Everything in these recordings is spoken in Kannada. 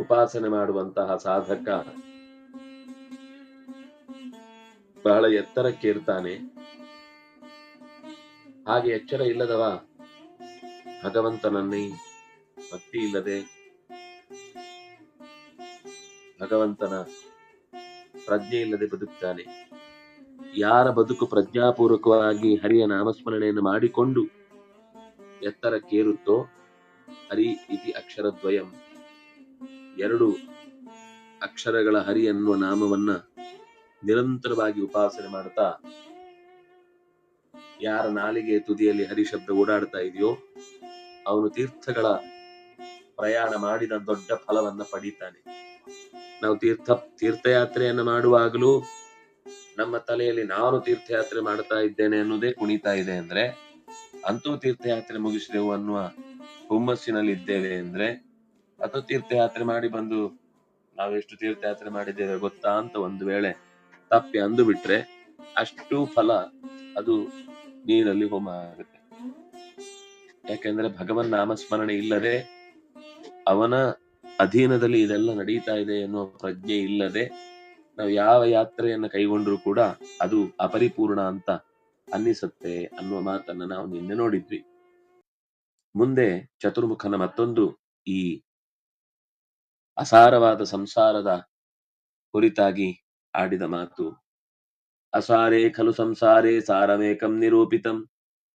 ಉಪಾಸನೆ ಮಾಡುವಂತಹ ಸಾಧಕ ಬಹಳ ಎತ್ತರಕ್ಕೇರ್ತಾನೆ ಹಾಗೆ ಎಚ್ಚರ ಇಲ್ಲದವ ಭಗವಂತನನ್ನೇ ಭಕ್ತಿ ಇಲ್ಲದೆ ಭಗವಂತನ ಪ್ರಜ್ಞೆ ಇಲ್ಲದೆ ಬದುಕ್ತಾನೆ. ಯಾರ ಬದುಕು ಪ್ರಜ್ಞಾಪೂರ್ವಕವಾಗಿ ಹರಿಯ ನಾಮಸ್ಮರಣೆಯನ್ನು ಮಾಡಿಕೊಂಡು ಎತ್ತರಕ್ಕೇರುತ್ತೋ ಹರಿ ಇತಿ ಅಕ್ಷರದ್ವಯಂ. ಎರಡು ಅಕ್ಷರಗಳ ಹರಿ ಅನ್ನುವ ನಾಮವನ್ನ ನಿರಂತರವಾಗಿ ಉಪಾಸನೆ ಮಾಡ್ತಾ ಯಾರ ನಾಲಿಗೆ ತುದಿಯಲ್ಲಿ ಹರಿ ಶಬ್ದ ಓಡಾಡ್ತಾ ಇದೆಯೋ ಅವನು ತೀರ್ಥಗಳ ಪ್ರಯಾಣ ಮಾಡಿದ ದೊಡ್ಡ ಫಲವನ್ನ ಪಡೀತಾನೆ. ನಾವು ತೀರ್ಥ, ತೀರ್ಥಯಾತ್ರೆಯನ್ನು ಮಾಡುವಾಗಲೂ ನಮ್ಮ ತಲೆಯಲ್ಲಿ ನಾನು ತೀರ್ಥಯಾತ್ರೆ ಮಾಡ್ತಾ ಇದ್ದೇನೆ ಅನ್ನೋದೇ ಕುಣಿತಾ ಇದೆ ಅಂದ್ರೆ, ಅಂತೂ ತೀರ್ಥಯಾತ್ರೆ ಮುಗಿಸಿದೆವು ಅನ್ನುವ ಹುಮ್ಮಸ್ಸಿನಲ್ಲಿ ಇದ್ದೇವೆ ಅಂದ್ರೆ ಅಥವಾ ತೀರ್ಥಯಾತ್ರೆ ಮಾಡಿ ಬಂದು ನಾವೆಷ್ಟು ತೀರ್ಥಯಾತ್ರೆ ಮಾಡಿದ್ದೇವೆ ಗೊತ್ತಾ ಅಂತ ಒಂದು ವೇಳೆ ತಪ್ಪಿ ಅಂದು ಬಿಟ್ರೆ ಅಷ್ಟು ಫಲ ಅದು ನೀರಲ್ಲಿ ಹೋಮ ಆಗುತ್ತೆ. ಯಾಕೆಂದ್ರೆ ಭಗವನ್ ನಾಮಸ್ಮರಣೆ ಇಲ್ಲದೆ ಅವನ ಅಧೀನದಲ್ಲಿ ಇದೆಲ್ಲ ನಡೀತಾ ಇದೆ ಎನ್ನುವ ಪ್ರಜ್ಞೆ ಇಲ್ಲದೆ ನಾವು ಯಾವ ಯಾತ್ರೆಯನ್ನು ಕೈಗೊಂಡ್ರು ಕೂಡ ಅದು ಅಪರಿಪೂರ್ಣ ಅಂತ ಅನ್ನಿಸುತ್ತೆ ಅನ್ನುವ ಮಾತನ್ನ ನಾವು ನಿನ್ನೆ ನೋಡಿದ್ವಿ. ಮುಂದೆ ಚತುರ್ಮುಖನ ಮತ್ತೊಂದು ಈ ಅಸಾರವಾದ ಸಂಸಾರದ ಕುರಿತಾಗಿ ಆಡಿದ ಮಾತು, ಅಸಾರೇ ಖಲು ಸಂಸಾರೇ ಸಾರಮೇಕಂ ನಿರೂಪಿತಂ,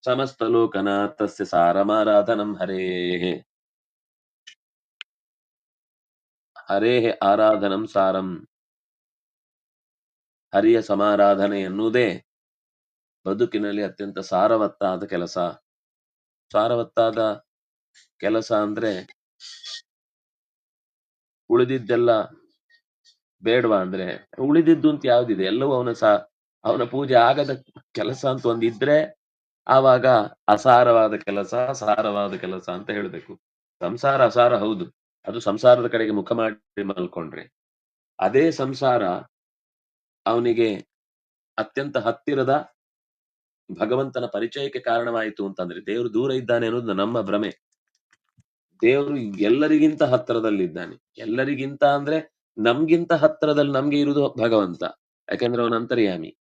ಸಮಸ್ತ ಲೋಕನಾಥಸ್ಯ ಸಾರಮಾರಾಧನಂ ಹರೇ ಹರೇಃ ಆರಾಧನಂ ಸಾರಂ. ಹರಿಯ ಸಮಾರಾಧನೆ ಎನ್ನುವುದೇ ಬದುಕಿನಲ್ಲಿ ಅತ್ಯಂತ ಸಾರವತ್ತಾದ ಕೆಲಸ. ಸಾರವತ್ತಾದ ಕೆಲಸ ಅಂದ್ರೆ ಉಳಿದಿದ್ದೆಲ್ಲ ಬೇಡವಾ ಅಂದ್ರೆ ಉಳಿದಿದ್ದು ಅಂತ ಯಾವ್ದಿದೆ? ಎಲ್ಲವೂ ಅವನ ಸಹ ಅವನ ಪೂಜೆ ಆಗದ ಕೆಲಸ ಅಂತ ಒಂದಿದ್ರೆ ಆವಾಗ ಅಸಾರವಾದ ಕೆಲಸ, ಸಾರವಾದ ಕೆಲಸ ಅಂತ ಹೇಳ್ಬೇಕು. ಸಂಸಾರ ಅಸಾರ ಹೌದು. ಅದು ಸಂಸಾರದ ಕಡೆಗೆ ಮುಖ ಮಾಡಿ ಮಲ್ಕೊಂಡ್ರೆ. ಅದೇ ಸಂಸಾರ ಅವನಿಗೆ ಅತ್ಯಂತ ಹತ್ತಿರದ ಭಗವಂತನ ಪರಿಚಯಕ್ಕೆ ಕಾರಣವಾಯಿತು ಅಂತಂದ್ರೆ ದೇವರು ದೂರ ಇದ್ದಾನೆ ಅನ್ನೋದು ನಮ್ಮ ಭ್ರಮೆ. ದೇವರು ಎಲ್ಲರಿಗಿಂತ ಹತ್ತಿರದಲ್ಲಿದ್ದಾನೆ ಎಲ್ಲರಿಗಿಂತ ಅಂದ್ರೆ ನಮ್ಗಿಂತ ಹತ್ತಿರದಲ್ಲಿ ನಮ್ಗೆ ಇರುವುದು ಭಗವಂತ. ಯಾಕಂದ್ರೆ ಅವನ ಅಂತರ್ಯಾಮಿ.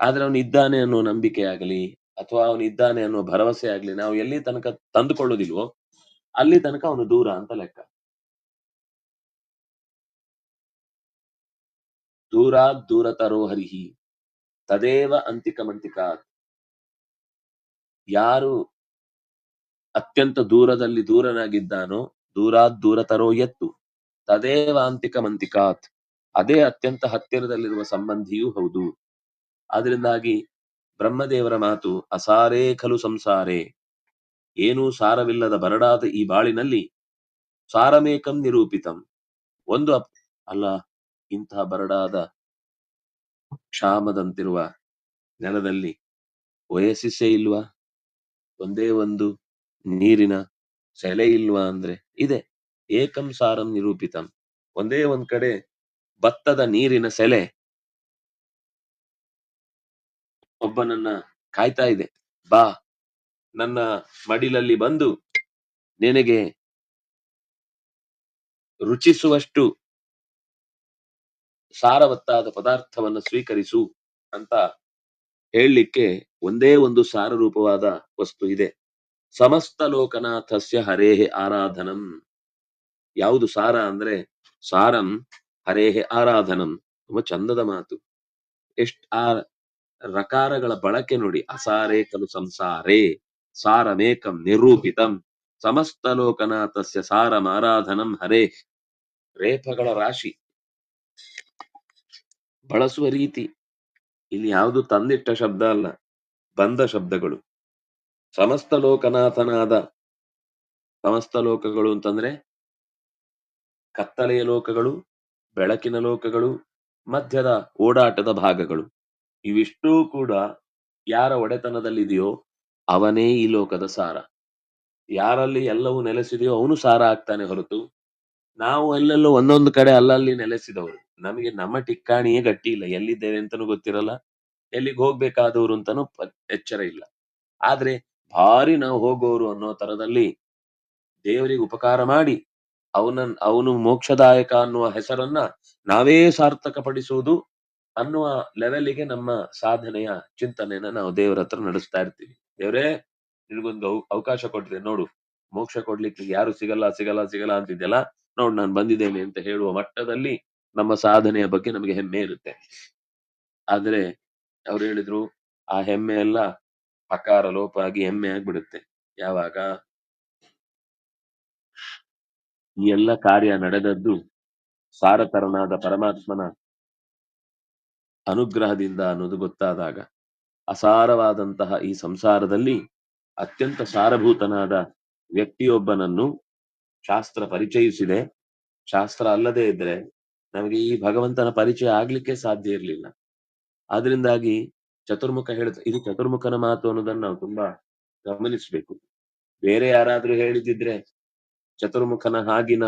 ಆದ್ರೆ ಅವನು ಇದ್ದಾನೆ ಅನ್ನೋ ನಂಬಿಕೆ ಆಗಲಿ, ಅಥವಾ ಅವನು ಇದ್ದಾನೆ ಅನ್ನೋ ಭರವಸೆ ಆಗ್ಲಿ, ನಾವು ಎಲ್ಲಿ ತನಕ ತಂದುಕೊಳ್ಳೋದಿಲ್ವೋ, ಅಲ್ಲಿ ತನಕ ಅವನು ದೂರ ಅಂತ ಲೆಕ್ಕ. ದೂರ ದೂರ ತರೋ ಹರಿಹಿ, ತದೇವ ಅಂತಿಕಮಂತಿಕಾತ್. ಯಾರು ಅತ್ಯಂತ ದೂರದಲ್ಲಿ ದೂರನಾಗಿದ್ದಾನೋ ದೂರ ದೂರತರೋ ಎತ್ತು. ತದೇವಾಂತಿಕ ಮಂತಿಕಾತ್. ಅದೇ ಅತ್ಯಂತ ಹತ್ತಿರದಲ್ಲಿರುವ ಸಂಬಂಧಿಯೂ ಹೌದು. ಆದ್ರಿಂದಾಗಿ ಬ್ರಹ್ಮದೇವರ ಮಾತು ಅಸಾರೇ ಖಲು ಸಂಸಾರೇ. ಏನೂ ಸಾರವಿಲ್ಲದ ಬರಡಾದ ಈ ಬಾಳಿನಲ್ಲಿ ಸಾರಮೇಕಂ ನಿರೂಪಿತಂ. ಒಂದು ಅಲ್ಲ ಇಂತಹ ಬರಡಾದ ಕ್ಷಾಮದಂತಿರುವ ನೆಲದಲ್ಲಿ ವಯಸ್ಸಿಸೇ ಇಲ್ವಾ? ಒಂದೇ ಒಂದು ನೀರಿನ ಸೆಲೆ ಇಲ್ವಾ ಅಂದ್ರೆ ಇದೆ. ಏಕಂ ಸಾರಂ ನಿರೂಪಿತಂ. ಒಂದೇ ಒಂದ್ ಕಡೆ ಭತ್ತದ ನೀರಿನ ಸೆಲೆ ಒಬ್ಬನನ್ನ ಕಾಯ್ತಾ ಇದೆ. ಬಾ, ನನ್ನ ಮಡಿಲಲ್ಲಿ ಬಂದು ನಿನಗೆ ರುಚಿಸುವಷ್ಟು ಸಾರವತ್ತಾದ ಪದಾರ್ಥವನ್ನು ಸ್ವೀಕರಿಸು ಅಂತ ಹೇಳಲಿಕ್ಕೆ ಒಂದೇ ಒಂದು ಸಾರರೂಪವಾದ ವಸ್ತು ಇದೆ. ಸಮಸ್ತ ಲೋಕನಾಥಸ್ಯ ಹರೇಹೆ ಆರಾಧನಂ. ಯಾವುದು ಸಾರ ಅಂದ್ರೆ ಸಾರಂ ಹರೇಹೆ ಆರಾಧನಂ. ತುಂಬಾ ಚಂದದ ಮಾತು. ಎಷ್ಟ್ ಆ ರಕಾರಗಳ ಬಳಕೆ ನೋಡಿ ಅಸಾರೇ ಕಲು ಸಂಸಾರೇ ಸಾರಮೇಕಂ ನಿರೂಪಿತಂ. ಸಮಸ್ತ ಲೋಕನಾಥಸ್ಯ ಸಾರಂ ಆರಾಧನಂ ಹರೇ. ರೇಪಗಳ ರಾಶಿ. ಬಳಸುವ ರೀತಿ. ಇಲ್ಲಿ ಯಾವುದು ತಂದಿಟ್ಟ ಶಬ್ದ ಅಲ್ಲ. ಬಂದ ಶಬ್ದಗಳು. ಸಮಸ್ತ ಲೋಕನಾಥನಾದ ಸಮಸ್ತ ಲೋಕಗಳು ಅಂತಂದ್ರೆ ಕತ್ತಲೆಯ ಲೋಕಗಳು, ಬೆಳಕಿನ ಲೋಕಗಳು ಮಧ್ಯದ ಓಡಾಟದ ಭಾಗಗಳು. ಇವಿಷ್ಟೂ ಕೂಡ ಯಾರ ಒಡೆತನದಲ್ಲಿದೆಯೋ ಅವನೇ ಈ ಲೋಕದ ಸಾರ. ಯಾರಲ್ಲಿ ಎಲ್ಲವೂ ನೆಲೆಸಿದೆಯೋ ಅವನು ಸಾರ ಆಗ್ತಾನೆ ಹೊರತು ನಾವು ಎಲ್ಲೆಲ್ಲೋ ಒಂದೊಂದು ಕಡೆ ಅಲ್ಲಲ್ಲಿ ನೆಲೆಸಿದವರು. ನಮಗೆ ನಮ್ಮ ಟಿಕ್ಕಾಣಿಯೇ ಗಟ್ಟಿ ಇಲ್ಲ. ಎಲ್ಲಿದ್ದೇವೆ ಅಂತನೂ ಗೊತ್ತಿರಲ್ಲ. ಎಲ್ಲಿಗೆ ಹೋಗ್ಬೇಕಾದವರು ಅಂತಾನೂ ಎಚ್ಚರ ಇಲ್ಲ. ಆದ್ರೆ ಭಾರಿ ನಾವು ಹೋಗೋರು ಅನ್ನೋ ತರದಲ್ಲಿ ದೇವರಿಗೆ ಉಪಕಾರ ಮಾಡಿ ಅವನ, ಅವನು ಮೋಕ್ಷದಾಯಕ ಅನ್ನುವ ಹೆಸರನ್ನ ನಾವೇ ಸಾರ್ಥಕ ಪಡಿಸುವುದು ಅನ್ನುವ ಲೆವೆಲ್ಗೆ ನಮ್ಮ ಸಾಧನೆಯ ಚಿಂತನೆಯನ್ನ ನಾವು ದೇವರ ಹತ್ರ ನಡೆಸ್ತಾ ಇರ್ತೀವಿ. ದೇವರೇ, ನಿನಗೊಂದು ಅವ- ಅವಕಾಶ ಕೊಟ್ಟಿದೆ, ನೋಡು. ಮೋಕ್ಷ ಕೊಡ್ಲಿಕ್ಕೆ ಯಾರು ಸಿಗಲ್ಲ ಸಿಗಲ್ಲ ಸಿಗಲ್ಲ ಅಂತಿದ್ಯಲ್ಲ, ನೋಡು ನಾನು ಬಂದಿದ್ದೇನೆ ಅಂತ ಹೇಳುವ ಮಟ್ಟದಲ್ಲಿ ನಮ್ಮ ಸಾಧನೆಯ ಬಗ್ಗೆ ನಮಗೆ ಹೆಮ್ಮೆ ಇರುತ್ತೆ. ಆದ್ರೆ ಅವ್ರು ಹೇಳಿದ್ರು, ಆ ಹೆಮ್ಮೆ ಎಲ್ಲ ಅಕಾರ ಲೋಪ ಆಗಿ ಹೆಮ್ಮೆ ಆಗ್ಬಿಡುತ್ತೆ. ಯಾವಾಗ? ಈ ಎಲ್ಲ ಕಾರ್ಯ ನಡೆದದ್ದು ಸಾರತರನಾದ ಪರಮಾತ್ಮನ ಅನುಗ್ರಹದಿಂದ ಅನ್ನೋದು ಗೊತ್ತಾದಾಗ, ಅಸಾರವಾದಂತಹ ಈ ಸಂಸಾರದಲ್ಲಿ ಅತ್ಯಂತ ಸಾರಭೂತನಾದ ವ್ಯಕ್ತಿಯೊಬ್ಬನನ್ನು ಶಾಸ್ತ್ರ ಪರಿಚಯಿಸಿದೆ. ಶಾಸ್ತ್ರ ಅಲ್ಲದೆ ಇದ್ರೆ ನಮಗೆ ಈ ಭಗವಂತನ ಪರಿಚಯ ಆಗ್ಲಿಕ್ಕೆ ಸಾಧ್ಯ ಇರಲಿಲ್ಲ. ಆದ್ರಿಂದಾಗಿ ಚತುರ್ಮುಖ ಹೇಳಿದ, ಇದು ಚತುರ್ಮುಖನ ಮಾತು ಅನ್ನೋದನ್ನ ನಾವು ತುಂಬಾ ಗಮನಿಸ್ಬೇಕು. ಬೇರೆ ಯಾರಾದ್ರೂ ಹೇಳಿದಿದ್ರೆ ಚತುರ್ಮುಖನ ಹಾಗಿನ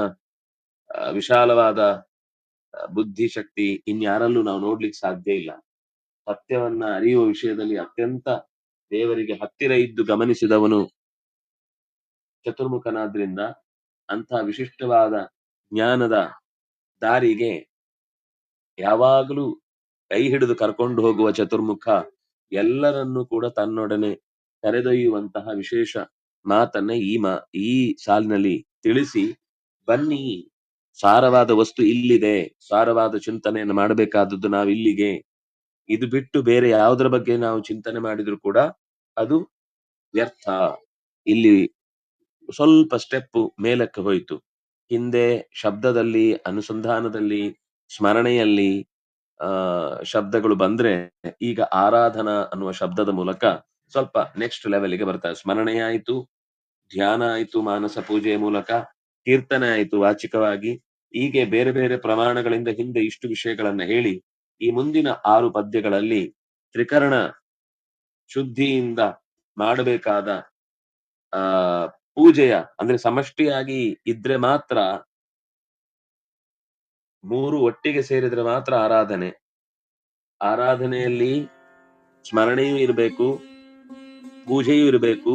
ವಿಶಾಲವಾದ ಬುದ್ಧಿ ಶಕ್ತಿ ಇನ್ಯಾರಲ್ಲೂ ನಾವು ನೋಡ್ಲಿಕ್ಕೆ ಸಾಧ್ಯ ಇಲ್ಲ. ಸತ್ಯವನ್ನ ಅರಿಯುವ ವಿಷಯದಲ್ಲಿ ಅತ್ಯಂತ ದೇವರಿಗೆ ಹತ್ತಿರ ಇದ್ದು ಗಮನಿಸಿದವನು ಚತುರ್ಮುಖನಾದ್ರಿಂದ ಅಂತಹ ವಿಶಿಷ್ಟವಾದ ಜ್ಞಾನದ ದಾರಿಗೆ ಯಾವಾಗಲೂ ಕೈ ಹಿಡಿದು ಕರ್ಕೊಂಡು ಹೋಗುವ ಚತುರ್ಮುಖ ಎಲ್ಲರನ್ನೂ ಕೂಡ ತನ್ನೊಡನೆ ಕರೆದೊಯ್ಯುವಂತಹ ವಿಶೇಷ ಮಾತನ್ನ ಈ ಮಾ, ಈ ಸಾಲಿನಲ್ಲಿ ತಿಳಿಸಿ, ಬನ್ನಿ, ಸಾರವಾದ ವಸ್ತು ಇಲ್ಲಿದೆ, ಸಾರವಾದ ಚಿಂತನೆಯನ್ನು ಮಾಡಬೇಕಾದದ್ದು ನಾವು ಇಲ್ಲಿಗೆ. ಇದು ಬಿಟ್ಟು ಬೇರೆ ಯಾವುದರ ಬಗ್ಗೆ ನಾವು ಚಿಂತನೆ ಮಾಡಿದ್ರು ಕೂಡ ಅದು ವ್ಯರ್ಥ. ಇಲ್ಲಿ ಸ್ವಲ್ಪ ಸ್ಟೆಪ್ ಮೇಲಕ್ಕೆ ಹೋಯಿತು. ಹಿಂದೆ ಶಬ್ದದಲ್ಲಿ, ಅನುಸಂಧಾನದಲ್ಲಿ, ಸ್ಮರಣೆಯಲ್ಲಿ ಆ, ಶಬ್ದಗಳು ಬಂದ್ರೆ ಈಗ ಆರಾಧನಾ ಅನ್ನುವ ಶಬ್ದದ ಮೂಲಕ ಸ್ವಲ್ಪ ನೆಕ್ಸ್ಟ್ ಲೆವೆಲ್ಗೆ ಬರ್ತಾರೆ. ಸ್ಮರಣೆ ಆಯಿತು, ಧ್ಯಾನ ಆಯಿತು, ಮಾನಸ ಪೂಜೆಯ ಮೂಲಕ, ಕೀರ್ತನೆ ಆಯ್ತು, ವಾಚಿಕವಾಗಿ. ಹೀಗೆ ಬೇರೆ ಬೇರೆ ಪ್ರಮಾಣಗಳಿಂದ ಹಿಂದೆ ಇಷ್ಟು ವಿಷಯಗಳನ್ನ ಹೇಳಿ, ಈ ಮುಂದಿನ ಆರು ಪದ್ಯಗಳಲ್ಲಿ ತ್ರಿಕರಣ ಶುದ್ಧಿಯಿಂದ ಮಾಡಬೇಕಾದ, ಆ, ಪೂಜೆಯ, ಅಂದ್ರೆ ಸಮಷ್ಟಿಯಾಗಿ ಇದ್ರೆ ಮಾತ್ರ ಮೂರು ಒಟ್ಟಿಗೆ ಸೇರಿದ್ರೆ ಮಾತ್ರ ಆರಾಧನೆ. ಆರಾಧನೆಯಲ್ಲಿ ಸ್ಮರಣೆಯೂ ಇರಬೇಕು, ಪೂಜೆಯೂ ಇರಬೇಕು,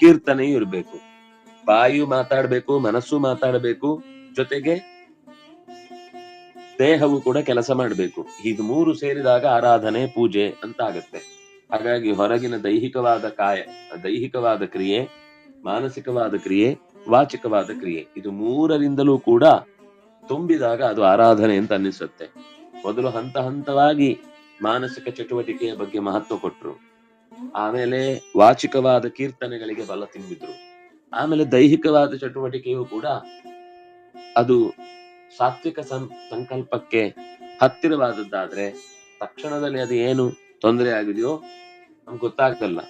ಕೀರ್ತನೆಯೂ ಇರಬೇಕು. ಬಾಯು ಮಾತಾಡಬೇಕು, ಮನಸ್ಸು ಮಾತಾಡಬೇಕು, ಜೊತೆಗೆ ದೇಹವು ಕೂಡ ಕೆಲಸ ಮಾಡಬೇಕು. ಇದು ಮೂರು ಸೇರಿದಾಗ ಆರಾಧನೆ, ಪೂಜೆ ಅಂತ ಆಗತ್ತೆ ಹಾಗಾಗಿ ಹೊರಗಿನ ದೈಹಿಕವಾದ ಕಾಯ, ದೈಹಿಕವಾದ ಕ್ರಿಯೆ, ಮಾನಸಿಕವಾದ ಕ್ರಿಯೆ, ವಾಚಿಕವಾದ ಕ್ರಿಯೆ, ಇದು ಮೂರರಿಂದಲೂ ಕೂಡ ತುಂಬಿದಾಗ ಅದು ಆರಾಧನೆ ಅಂತ ಅನ್ನಿಸುತ್ತೆ. ಮೊದಲು ಹಂತ ಹಂತವಾಗಿ ಮಾನಸಿಕ ಚಟುವಟಿಕೆಯ ಬಗ್ಗೆ ಮಹತ್ವ ಕೊಟ್ರು. ಆಮೇಲೆ ವಾಚಿಕವಾದ ಕೀರ್ತನೆಗಳಿಗೆ ಬಲ ತುಂಬಿದ್ರು. ಆಮೇಲೆ ದೈಹಿಕವಾದ ಚಟುವಟಿಕೆಯು ಕೂಡ ಅದು ಸಾತ್ವಿಕ ಸಂ- ಸಂಕಲ್ಪಕ್ಕೆ ಹತ್ತಿರವಾದದ್ದಾದ್ರೆ ತಕ್ಷಣದಲ್ಲಿ ಅದು ಏನು ತೊಂದರೆ ಆಗಿದೆಯೋ ನಮ್ಗೆ ಗೊತ್ತಾಗಲ್ಲ.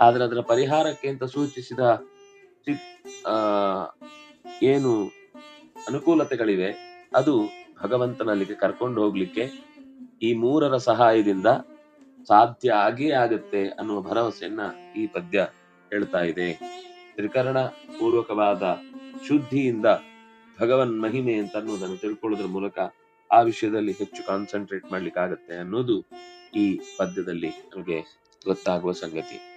ಆದ್ರೆ ಅದರ ಪರಿಹಾರಕ್ಕೆ ಅಂತ ಸೂಚಿಸಿದ ಏನು ಅನುಕೂಲತೆಗಳಿವೆ. ಅದು ಭಗವಂತನಲ್ಲಿಗೆ ಕರ್ಕೊಂಡು ಹೋಗ್ಲಿಕ್ಕೆ ಈ ಮೂರರ ಸಹಾಯದಿಂದ ಸಾಧ್ಯ ಆಗೇ ಆಗುತ್ತೆ ಅನ್ನುವ ಭರವಸೆಯನ್ನ ಈ ಪದ್ಯ ಹೇಳ್ತಾ ಇದೆ. ತ್ರಿಕರಣ ಪೂರ್ವಕವಾದ ಶುದ್ಧಿಯಿಂದ ಭಗವನ್ ಮಹಿಮೆ ಅಂತ ಅನ್ನೋದನ್ನು ತಿಳ್ಕೊಳ್ಳೋದ್ರ ಮೂಲಕ ಆ ವಿಷಯದಲ್ಲಿ ಹೆಚ್ಚು ಕಾನ್ಸಂಟ್ರೇಟ್ ಮಾಡ್ಲಿಕ್ಕೆ ಆಗತ್ತೆ ಅನ್ನೋದು ಈ ಪದ್ಯದಲ್ಲಿ ನಮಗೆ ಗೊತ್ತಾಗುವ ಸಂಗತಿ.